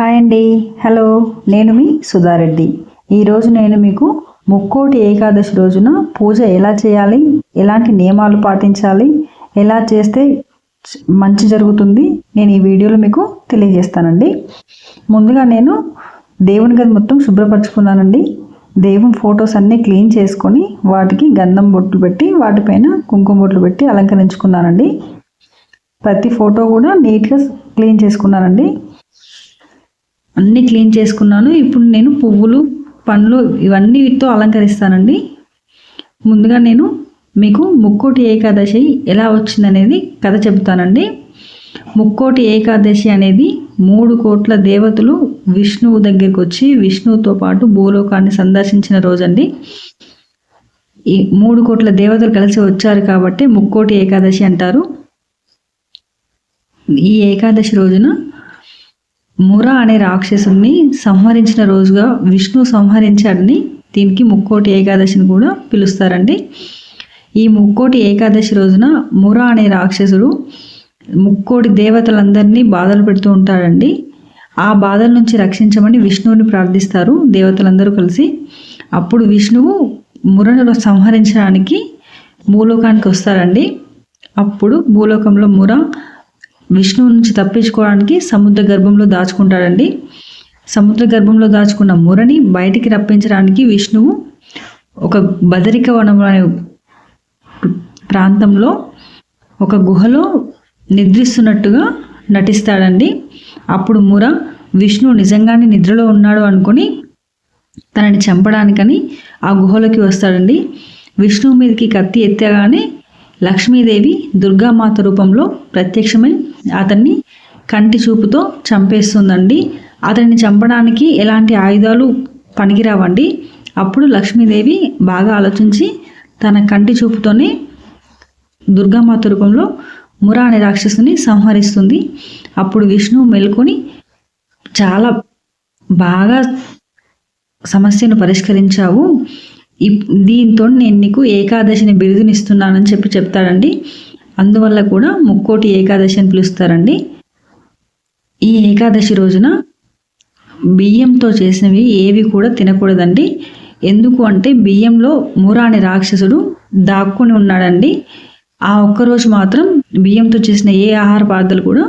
Hi అండి. Hello నేను మీ సుధారెడ్డి. ఈరోజు నేను మీకు ముక్కోటి ఏకాదశి రోజున పూజ ఎలా చేయాలి ఎలాంటి నియమాలు పాటించాలి ఎలా చేస్తే మంచి జరుగుతుంది నేను ఈ వీడియోలో మీకు తెలియజేస్తానండి. ముందుగా నేను దేవుని గది మొత్తం శుభ్రపరచుకున్నానండి. దేవుని ఫొటోస్ అన్నీ క్లీన్ చేసుకొని వాటికి గంధం బొట్లు పెట్టి వాటిపైన కుంకుమ బొట్లు పెట్టి అలంకరించుకున్నానండి. ప్రతి ఫోటో కూడా నీట్గా క్లీన్ చేసుకున్నానండి. అన్నీ క్లీన్ చేసుకున్నాను. ఇప్పుడు నేను పువ్వులు పండ్లు ఇవన్నీ వీటితో అలంకరిస్తానండి. ముందుగా నేను మీకు ముక్కోటి ఏకాదశి ఎలా వచ్చిందనేది కథ చెబుతానండి. ముక్కోటి ఏకాదశి అనేది మూడు కోట్ల దేవతలు విష్ణువు దగ్గరికి వచ్చి విష్ణువుతో పాటు భూలోకాన్ని సందర్శించిన రోజండి. ఈ మూడు కోట్ల దేవతలు కలిసి వచ్చారు కాబట్టి ముక్కోటి ఏకాదశి అంటారు. ఈ ఏకాదశి రోజున ముర అనే రాక్షసుని సంహరించిన రోజుగా విష్ణు సంహరించాడని దీనికి ముక్కోటి ఏకాదశిని కూడా పిలుస్తారండి. ఈ ముక్కోటి ఏకాదశి రోజున ముర అనే రాక్షసుడు ముక్కోటి దేవతలందరినీ బాధలు పెడుతూ ఉంటాడండి. ఆ బాధల నుంచి రక్షించమని విష్ణువుని ప్రార్థిస్తారు దేవతలందరూ కలిసి. అప్పుడు విష్ణువు మురను సంహరించడానికి భూలోకానికి వస్తారండి. అప్పుడు భూలోకంలో ముర విష్ణువు నుంచి తప్పించుకోవడానికి సముద్ర గర్భంలో దాచుకుంటాడండి. సముద్ర గర్భంలో దాచుకున్న మురని బయటికి రప్పించడానికి విష్ణువు ఒక బదరిక వనం అనే ప్రాంతంలో ఒక గుహలో నిద్రిస్తున్నట్టుగా నటిస్తాడండి. అప్పుడు ముర విష్ణు నిజంగానే నిద్రలో ఉన్నాడు అనుకుని తనని చంపడానికని ఆ గుహలోకి వస్తాడండి. విష్ణువు మీదకి కత్తి ఎత్తగానే లక్ష్మీదేవి దుర్గామాత రూపంలో ప్రత్యక్షమై అతన్ని కంటి చూపుతో చంపేస్తుందండి. అతన్ని చంపడానికి ఎలాంటి ఆయుధాలు పనికిరావండి. అప్పుడు లక్ష్మీదేవి బాగా ఆలోచించి తన కంటి చూపుతోనే దుర్గామాత రూపంలో మురా అనే రాక్షసుని సంహరిస్తుంది. అప్పుడు విష్ణువు మెలుకొని చాలా బాగా సమస్యను పరిష్కరించావు. దీంతో నేను నీకు ఏకాదశిని బిరుదునిస్తున్నానని చెప్పి చెప్తాడండి. అందువల్ల కూడా ముక్కోటి ఏకాదశి అని పిలుస్తారండి. ఈ ఏకాదశి రోజున బియ్యంతో చేసినవి ఏవి కూడా తినకూడదండి. ఎందుకు అంటే బియ్యంలో మురాని రాక్షసుడు దాక్కుని ఉన్నాడండి. ఆ ఒక్కరోజు మాత్రం బియ్యంతో చేసిన ఏ ఆహార పదార్థాలు కూడా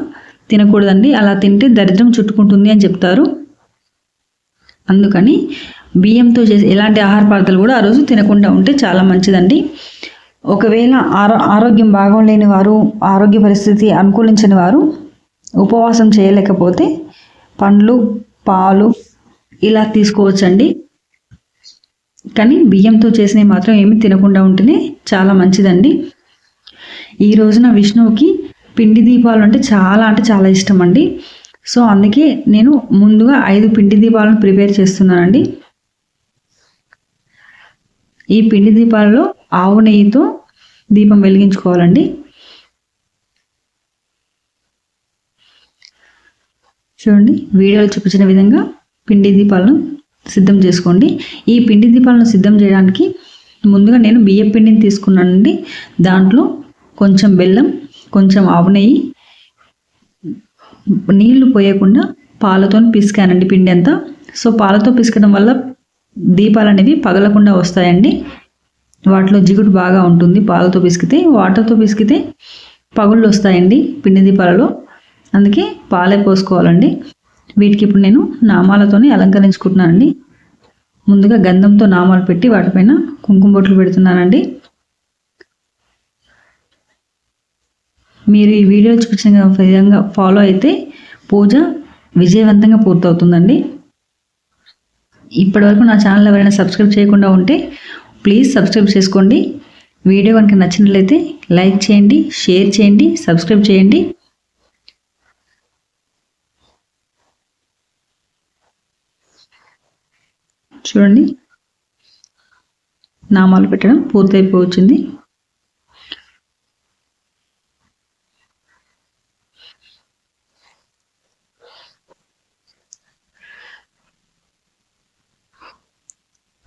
తినకూడదండి. అలా తింటే దరిద్రం చుట్టుకుంటుంది అని చెప్తారు. అందుకని బియ్యంతో చేసే ఎలాంటి ఆహార పదార్థాలు కూడా ఆ రోజు తినకుండా ఉంటే చాలా మంచిదండి. ఒకవేళ ఆరో ఆరోగ్యం బాగోలేని వారు ఆరోగ్య పరిస్థితి అనుకూలించని వారు ఉపవాసం చేయలేకపోతే పండ్లు పాలు ఇలా తీసుకోవచ్చండి. కానీ బియ్యంతో చేసినవి మాత్రం ఏమి తినకుండా ఉంటేనే చాలా మంచిదండి. ఈ రోజున విష్ణువుకి పిండి దీపాలు అంటే చాలా అంటే చాలా ఇష్టం అండి సో అందుకే నేను ముందుగా ఐదు పిండి దీపాలను ప్రిపేర్ చేస్తున్నానండి. ఈ పిండి దీపాలలో ఆవు నెయ్యితో దీపం వెలిగించుకోవాలండి. చూడండి వీడియోలో చూపించిన విధంగా పిండి దీపాలను సిద్ధం చేసుకోండి. ఈ పిండి దీపాలను సిద్ధం చేయడానికి ముందుగా నేను బియ్య పిండిని తీసుకున్నానండి. దాంట్లో కొంచెం బెల్లం కొంచెం ఆవు నెయ్యి నీళ్ళు పోయకుండా పాలతో పిసికానండి పిండి అంతా. సో పాలతో పిసకడం వల్ల దీపాలు అనేవి పగలకుండా వస్తాయండి. వాటిలో జిగుడు బాగా ఉంటుంది పాలతో పిసికితే వాటర్తో పిసికితే పగుళ్ళు వస్తాయండి పిండి దీపాలలో. అందుకే పాలే పోసుకోవాలండి. వీటికి ఇప్పుడు నేను నామాలతోనే అలంకరించుకుంటున్నానండి. ముందుగా గంధంతో నామాలు పెట్టి వాటిపైన కుంకుమ బొట్లు పెడుతున్నానండి. మీరు ఈ వీడియో చూపించిన విధంగా ఫాలో అయితే పూజ విజయవంతంగా పూర్తవుతుందండి. ఇప్పటివరకు నా ఛానల్ ఎవరైనా సబ్స్క్రైబ్ చేయకుండా ఉంటే ప్లీజ్ సబ్స్క్రైబ్ చేసుకోండి. వీడియో కనుక నచ్చినట్లయితే లైక్ చేయండి షేర్ చేయండి సబ్స్క్రైబ్ చేయండి. చూడండి. నామాలు పెట్టడం పూర్తయిపోవచ్చింది.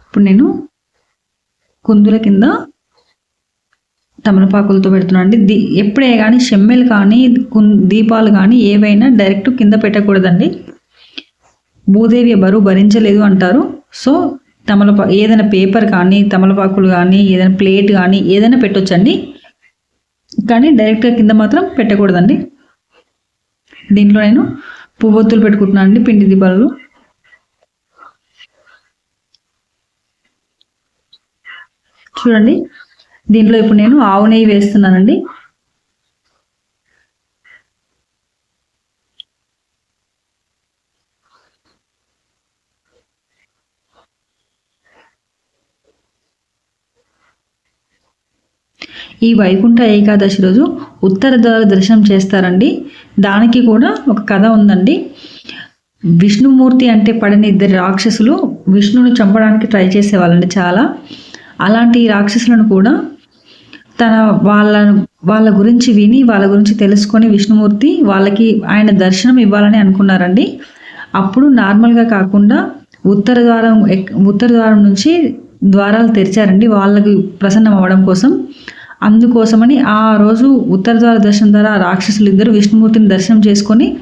ఇప్పుడు నేను కుందుల కింద తమలపాకులతో పెడుతున్నాను అండి. దీ ఎప్పుడే కానీ షెమ్మెలు కానీ దీపాలు కానీ ఏవైనా డైరెక్ట్ కింద పెట్టకూడదండి. భూదేవి బరువు భరించలేదు అంటారు. సో తమలపా ఏదైనా పేపర్ కానీ తమలపాకులు కానీ ఏదైనా ప్లేట్ కానీ ఏదైనా పెట్టొచ్చండి. కానీ డైరెక్ట్గా కింద మాత్రం పెట్టకూడదండి. దీంట్లో నేను పువ్వొత్తులు పెట్టుకుంటున్నాను అండి పిండి దీపాలు. చూడండి. దీంట్లో ఇప్పుడు నేను ఆవు నెయ్యి వేస్తున్నానండి. ఈ వైకుంఠ ఏకాదశి రోజు ఉత్తర ద్వార దర్శనం చేస్తారండి. దానికి కూడా ఒక కథ ఉందండి. విష్ణుమూర్తి అంటే పడిన ఇద్దరు రాక్షసులు విష్ణుని చంపడానికి ట్రై చేసేవాళ్ళండి చాలా. అలాంటి రాక్షసులను కూడా తన వాళ్ళ వాళ్ళ గురించి విని వాళ్ళ గురించి తెలుసుకొని విష్ణుమూర్తి వాళ్ళకి ఆయన దర్శనం ఇవ్వాలని అనుకున్నారండి. అప్పుడు నార్మల్గా కాకుండా ఉత్తర ద్వారం ఉత్తర ద్వారం నుంచి ద్వారాలు తెరిచారండి. వాళ్ళకి ప్రసన్నం అవ్వడం కోసం. అందుకోసమని ఆ రోజు ఉత్తర ద్వార దర్శనం ద్వారా రాక్షసులు ఇద్దరు విష్ణుమూర్తిని దర్శనం చేసుకొని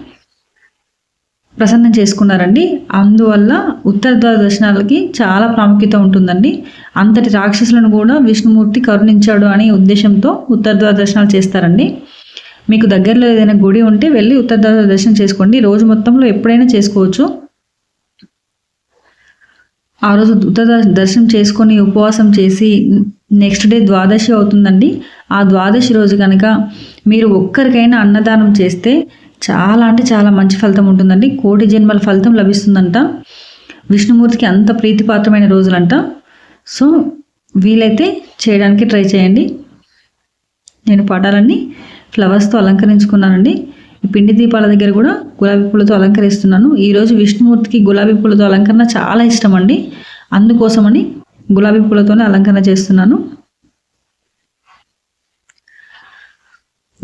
ప్రసన్నం చేసుకున్నారండి. అందువల్ల ఉత్తర ద్వార దర్శనాలకి చాలా ప్రాముఖ్యత ఉంటుందండి. అంతటి రాక్షసులను కూడా విష్ణుమూర్తి కరుణించాడు అనే ఉద్దేశంతో ఉత్తర ద్వార దర్శనాలు చేస్తారండి. మీకు దగ్గరలో ఏదైనా గుడి ఉంటే వెళ్ళి ఉత్తర ద్వార దర్శనం చేసుకోండి. రోజు మొత్తంలో ఎప్పుడైనా చేసుకోవచ్చు. ఆ రోజు ఉత్తర దర్శనం చేసుకొని ఉపవాసం చేసి నెక్స్ట్ డే ద్వాదశి అవుతుందండి. ఆ ద్వాదశి రోజు కనుక మీరు ఒక్కరికైనా అన్నదానం చేస్తే చాలా అంటే చాలా మంచి ఫలితం ఉంటుందండి. కోటి జన్మల ఫలితం లభిస్తుందంట. విష్ణుమూర్తికి అంత ప్రీతిపాత్రమైన రోజులంట. సో వీలైతే చేయడానికి ట్రై చేయండి. నేను పటాలన్నీ ఫ్లవర్స్తో అలంకరించుకున్నానండి. ఈ పిండి దీపాల దగ్గర కూడా గులాబీ పూలతో అలంకరిస్తున్నాను. ఈరోజు విష్ణుమూర్తికి గులాబీ పూలతో అలంకరణ చాలా ఇష్టం అండి అందుకోసమని గులాబీ పూలతోనే అలంకరణ చేస్తున్నాను.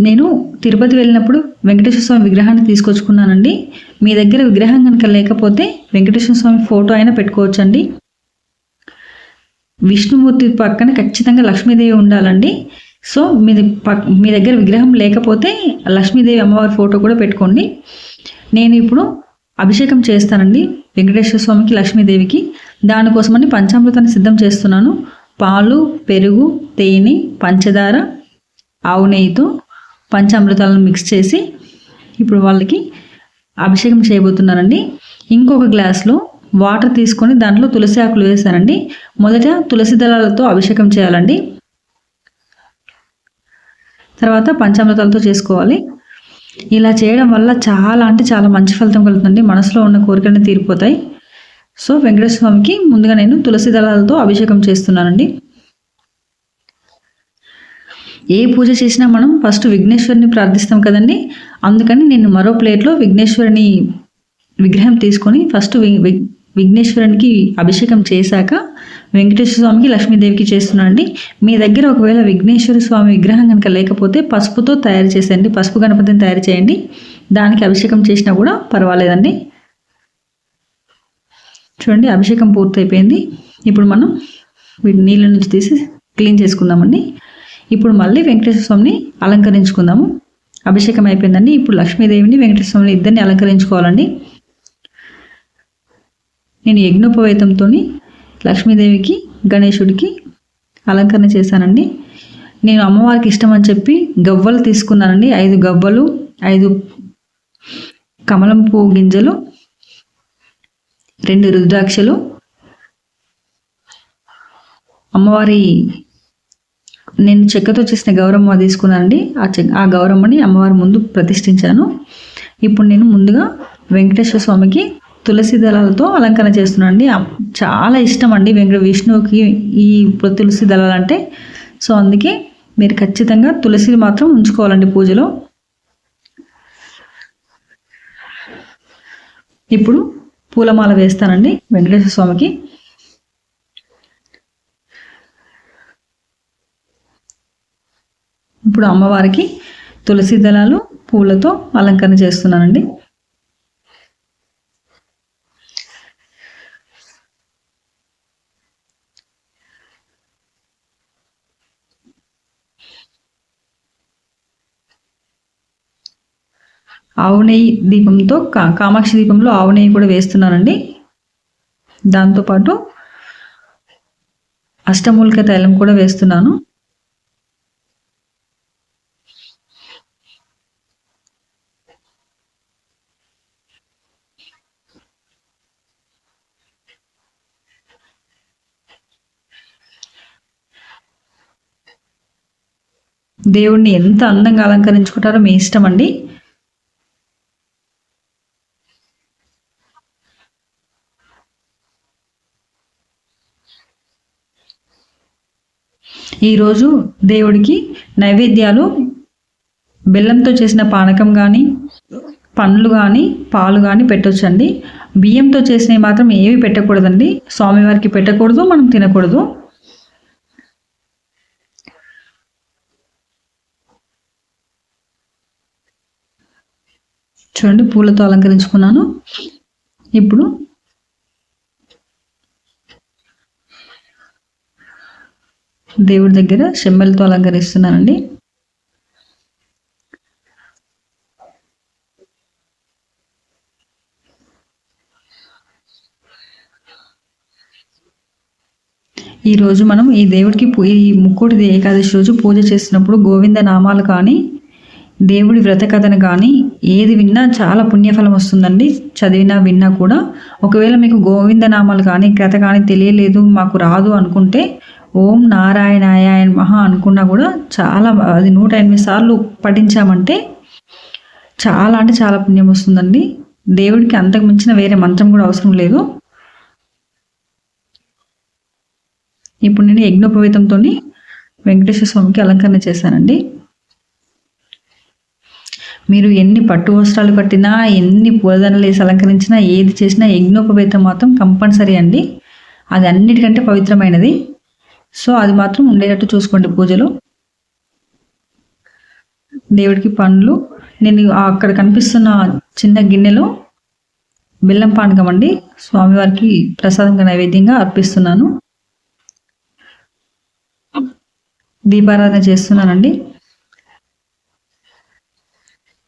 నేను తిరుపతి వెళ్ళినప్పుడు వెంకటేశ్వర స్వామి విగ్రహాన్ని తీసుకొచ్చుకున్నానండి. మీ దగ్గర విగ్రహం కనుక లేకపోతే వెంకటేశ్వర స్వామి ఫోటో అయినా పెట్టుకోవచ్చండి. విష్ణుమూర్తి పక్కన ఖచ్చితంగా లక్ష్మీదేవి ఉండాలండి. సో మీది పక్ మీ దగ్గర విగ్రహం లేకపోతే లక్ష్మీదేవి అమ్మవారి ఫోటో కూడా పెట్టుకోండి. నేను ఇప్పుడు అభిషేకం చేస్తానండి వెంకటేశ్వర స్వామికి లక్ష్మీదేవికి. దానికోసమని పంచామృతాన్ని సిద్ధం చేస్తున్నాను. పాలు పెరుగు తేనె పంచదార ఆవు నెయ్యితో పంచామృతాలను మిక్స్ చేసి ఇప్పుడు వాళ్ళకి అభిషేకం చేయబోతున్నానండి ఇంకొక గ్లాస్లో వాటర్ తీసుకొని దాంట్లో తులసి ఆకులు వేసానండి మొదట తులసి దళాలతో అభిషేకం చేయాలండి. తర్వాత పంచామృతాలతో చేసుకోవాలి. ఇలా చేయడం వల్ల చాలా అంటే చాలా మంచి ఫలితం కలుగుతుంది మనసులో ఉన్న కోరికలు తీరిపోతాయి. సో వెంకటేశ్వర స్వామికి ముందుగా నేను తులసి దళాలతో అభిషేకం చేస్తున్నానండి. ఏ పూజ చేసినా మనం ఫస్ట్ విఘ్నేశ్వరిని ప్రార్థిస్తాం కదండి. అందుకని నేను మరో ప్లేట్లో విఘ్నేశ్వరిని విగ్రహం తీసుకొని ఫస్ట్ విఘ్నేశ్వరునికి అభిషేకం చేశాక వెంకటేశ్వర స్వామికి లక్ష్మీదేవికి చేస్తున్నానండి. మీ దగ్గర ఒకవేళ విఘ్నేశ్వర స్వామి విగ్రహం కనుక లేకపోతే పసుపుతో తయారు చేసేయండి. పసుపు గణపతిని తయారు చేయండి. దానికి అభిషేకం చేసినా కూడా పర్వాలేదండి. చూడండి అభిషేకం పూర్తయిపోయింది. ఇప్పుడు మనం వీటి నీళ్ళ నుంచి తీసి క్లీన్ చేసుకుందామండి. ఇప్పుడు మళ్ళీ వెంకటేశ్వర స్వామిని అలంకరించుకుందాము. అభిషేకం అయిపోయిందండి. ఇప్పుడు లక్ష్మీదేవిని వెంకటేశ్వర స్వామిని ఇద్దరిని అలంకరించుకోవాలండి. నేను యజ్ఞోపవేతంతో లక్ష్మీదేవికి గణేశుడికి అలంకరణ చేశానండి. నేను అమ్మవారికి ఇష్టం అని చెప్పి గవ్వలు తీసుకున్నానండి. ఐదు గవ్వలు ఐదు కమలం పువ్వు గింజలు రెండు రుద్రాక్షలు. అమ్మవారి నేను చెక్కతో చేసిన గౌరమ్మ తీసుకున్నానండి ఆ చె ఆ గౌరమ్మని అమ్మవారి ముందు ప్రతిష్ఠించాను. ఇప్పుడు నేను ముందుగా వెంకటేశ్వర స్వామికి తులసి దళాలతో అలంకరణ చేస్తున్నాను అండి. చాలా ఇష్టం అండి వెంకట విష్ణువుకి ఈ తులసి దళాలు అంటే సో అందుకే మీరు ఖచ్చితంగా తులసి మాత్రం ఉంచుకోవాలండి పూజలో. ఇప్పుడు పూలమాల వేస్తానండి వెంకటేశ్వర స్వామికి. ఇప్పుడు అమ్మవారికి తులసి దళాలు పూలతో అలంకరణ చేస్తున్నానండి. ఆవు నెయ్యి దీపంతో కా కామాక్షి దీపంలో ఆవు నెయ్యి కూడా వేస్తున్నానండి. దాంతోపాటు అష్టమూలిక తైలం కూడా వేస్తున్నాను. దేవుణ్ణి ఎంత అందంగా అలంకరించుకుంటారో మీ ఇష్టం అండి. ఈరోజు దేవుడికి నైవేద్యాలు బెల్లంతో చేసిన పానకం కానీ పండ్లు కానీ పాలు కానీ పెట్టొచ్చండి. బియ్యంతో చేసినవి మాత్రం ఏవి పెట్టకూడదండి. స్వామివారికి పెట్టకూడదు మనం తినకూడదు. చూడండి పూలతో అలంకరించుకున్నాను. ఇప్పుడు దేవుడి దగ్గర షెమ్మెలతో అలంకరిస్తున్నానండి. ఈరోజు మనం ఈ దేవుడికి ఈ ముక్కోటి ఏకాదశి రోజు పూజ చేసినప్పుడు గోవింద నామాలు కానీ దేవుడి వ్రత కథను కానీ ఏది విన్నా చాలా పుణ్యఫలం వస్తుందండి. చదివినా విన్నా కూడా. ఒకవేళ మీకు గోవింద నామాలు కానీ కథ కానీ తెలియలేదు మాకు రాదు అనుకుంటే ఓం నారాయణాయ మహా అనుకున్నా కూడా చాలా అది నూట ఎనిమిది సార్లు పఠించామంటే చాలా అంటే చాలా పుణ్యం వస్తుందండి. దేవుడికి అంతకు మించిన వేరే మంత్రం కూడా అవసరం లేదు. ఇప్పుడు నేను యజ్ఞోపవేతంతో వెంకటేశ్వర స్వామికి అలంకరణ చేశానండి. మీరు ఎన్ని పట్టు వస్త్రాలు కట్టినా ఎన్ని పూలదండలు వేసి అలంకరించినా ఏది చేసినా యజ్ఞోపవేతం మాత్రం కంపల్సరీ అండి. అది అన్నిటికంటే పవిత్రమైనది. సో అది మాత్రం ఉండేటట్టు చూసుకోండి పూజలో. దేవుడికి పండ్లు. నేను అక్కడ కనిపిస్తున్న చిన్న గిన్నెలో బెల్లం పానకం అండి. స్వామివారికి ప్రసాదంగా నైవేద్యంగా అర్పిస్తున్నాను. దీపారాధన చేస్తున్నానండి.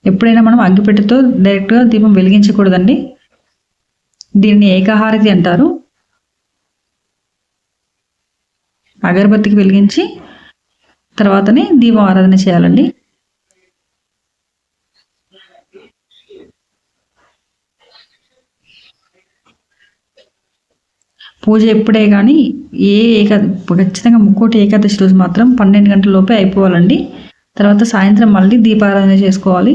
ఎప్పుడైనా మనం అగ్గిపెట్టెతో డైరెక్ట్గా దీపం వెలిగించకూడదండి. దీన్ని ఏకాహారతి అంటారు. అగరబత్తికి వెలిగించి తర్వాతనే దీపం ఆరాధన చేయాలండి. పూజ ఎప్పుడే కానీ ఏ ఏకా ఖచ్చితంగా ముక్కోటి ఏకాదశి రోజు మాత్రం పన్నెండు గంటల లోపే అయిపోవాలండి. తర్వాత సాయంత్రం మళ్ళీ దీపారాధన చేసుకోవాలి.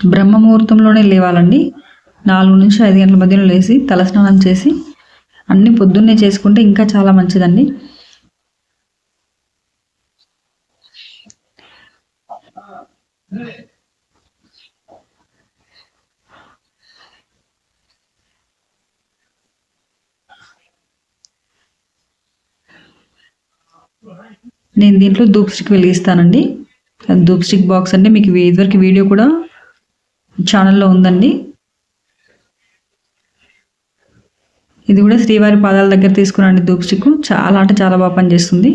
బ్రహ్మముహూర్తంలోనే లేవాలండి. నాలుగు నుంచి ఐదు గంటల మధ్యలో లేచి తలస్నానం చేసి అన్నీ పొద్దున్నే చేసుకుంటే ఇంకా చాలా మంచిదండి. నేను దీంట్లో ధూప్ స్టిక్ వెలిగిస్తానండి. ధూప్ స్టిక్ బాక్స్ అంటే మీకు ఇదివరకు వీడియో కూడా ఛానల్లో ఉందండి. ఇది కూడా శ్రీవారి పాదాల దగ్గర తీసుకురండి ధూప్ స్టిక్ చాలా అంటే చాలా బాగా పనిచేస్తుంది.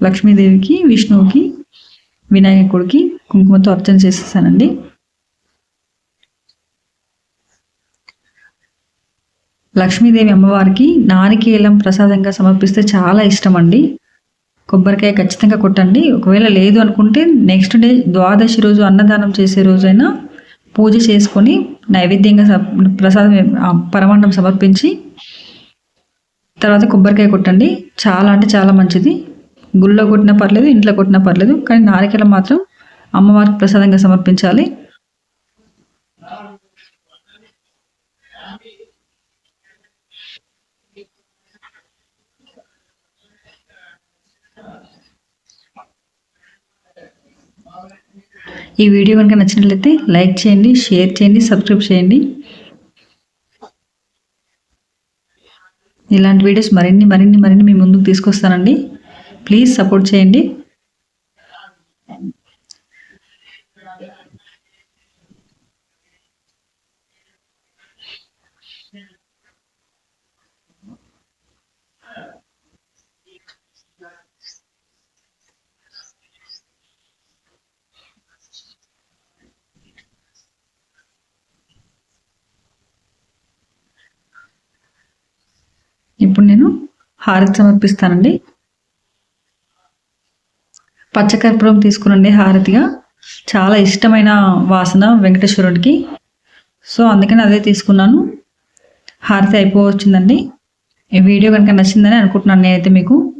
లక్ష్మీదేవికి విష్ణువుకి వినాయకుడికి కుంకుమతో అర్చన చేసేసానండి. లక్ష్మీదేవి అమ్మవారికి నారికేలం ప్రసాదంగా సమర్పిస్తే చాలా ఇష్టం అండి కొబ్బరికాయ ఖచ్చితంగా కొట్టండి. ఒకవేళ లేదు అనుకుంటే నెక్స్ట్ డే ద్వాదశి రోజు అన్నదానం చేసే రోజైనా పూజ చేసుకొని నైవేద్యంగా ప్రసాదం పరమాన్నం సమర్పించి తర్వాత కొబ్బరికాయ కొట్టండి. చాలా అంటే చాలా మంచిది. గుళ్ళో కొట్టినా పర్లేదు ఇంట్లో కొట్టినా పర్లేదు కానీ నారికెల మాత్రం అమ్మవారికి ప్రసాదంగా సమర్పించాలి. ఈ వీడియో కనుక నచ్చినట్లయితే లైక్ చేయండి షేర్ చేయండి సబ్స్క్రైబ్ చేయండి. ఇలాంటి వీడియోస్ మరిన్ని మరిన్ని మరిన్ని మీ ముందుకు తీసుకొస్తానండి. ప్లీజ్ సపోర్ట్ చేయండి. హారతి సమర్పిస్తానండి. పచ్చకర్పూరం తీసుకునండి హారతిగా. చాలా ఇష్టమైన వాసన వెంకటేశ్వరుడికి. సో అందుకని అదే తీసుకున్నాను. హారతి అయిపోవచ్చిందండి. ఈ వీడియో కనుక నచ్చిందని అనుకుంటున్నాను నేనైతే మీకు.